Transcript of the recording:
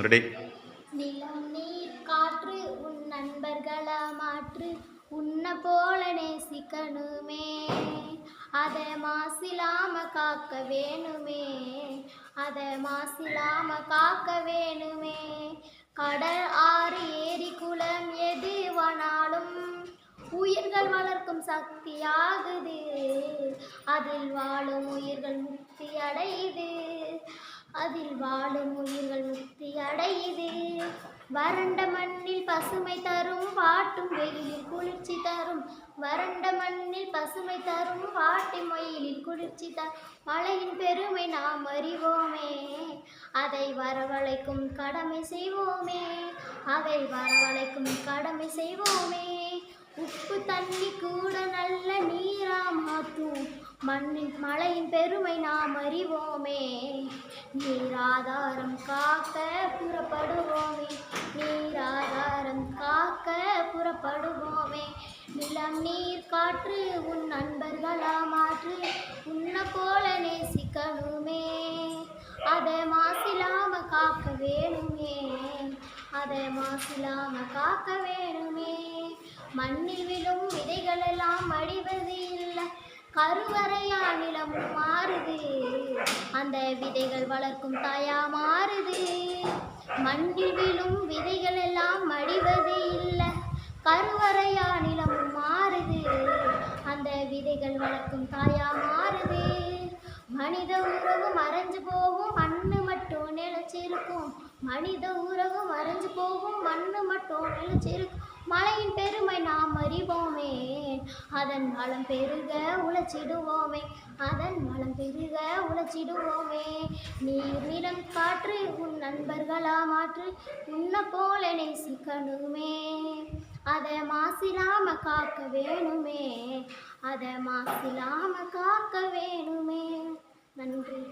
Ready நிலம் நீர் காற்று உன் நண்பர்களா மாற்று. உன்ன போல நேசிக்கணுமே. அதை மாசிலாம காக்க வேணுமே. அதை மாசிலாம காக்க வேணுமே. கடல் ஆறு ஏரி குளம் எதுவானாலும் உயிர்கள் வளர்க்கும் சக்தியாகுது. அதில் வாழும் உயிர்கள் முக்தி அடையுது. அதில் வாழும் உயிர்கள் முக்தி இது. வறண்ட மண்ணில் பசுமை தரும் வாட்டும் வெயிலில் குளிர்ச்சி தரும். வறண்ட மண்ணில் பசுமை தரும் வாட்டி மொயிலில் குளிர்ச்சி தரும் மழையின் பெருமை நாம் அறிவோமே. அதை வரவழைக்கும் கடமை செய்வோமே. அதை வரவழைக்கும் கடமை செய்வோமே. உப்பு தண்ணி கூட நல்ல நீரா மாற்றும் மண்ணின் மலையின் பெருமை நாம் அறிவோமே. நீராதாரம் காக்க புறப்படுவோமே. நீராதாரம் காக்க புறப்படுவோமே. நிலம் நீர் காற்று உன் நண்பர்களா மாற்று. உன்ன போல நேசிக்கணுமே. அதை மாசிலாம காக்க வேணுமே. அதை மாசிலாம காக்க வேணுமே. மண்ணில் விழும் விதைகளெல்லாம் அடிவது இல்லை. கருவறையா நிலமும் மாறுது. அந்த விதைகள் வளர்க்கும் தாயா மாறுது. மண்ணில் விழும் விதைகள் எல்லாம் மடிவது இல்லை. கருவறையா நிலமும் மாறுது. அந்த விதைகள் வளர்க்கும் தாயா மாறுது. மனித உறவு மறைஞ்சு போகும் மண்ணு மட்டும் நிலச்சிருக்கும். மனித உறவு மறைஞ்சு போகும் மண்ணு மட்டும் நிலச்சிருக்கும். மலையின் பெருமை நாம் அறிவோமே. அதன் வளம் பெருக உழைச்சிடுவோமே. அதன் வளம் பெருக உழைச்சிடுவோமே. நீர் நிலம் காற்று உன் நண்பர்களா மாற்று. உன்னை போல நேசிக்கணுமே. அதை மாசிலாம காக்க வேணுமே. அதை மாசிலாம காக்க வேணுமே. நன்றி.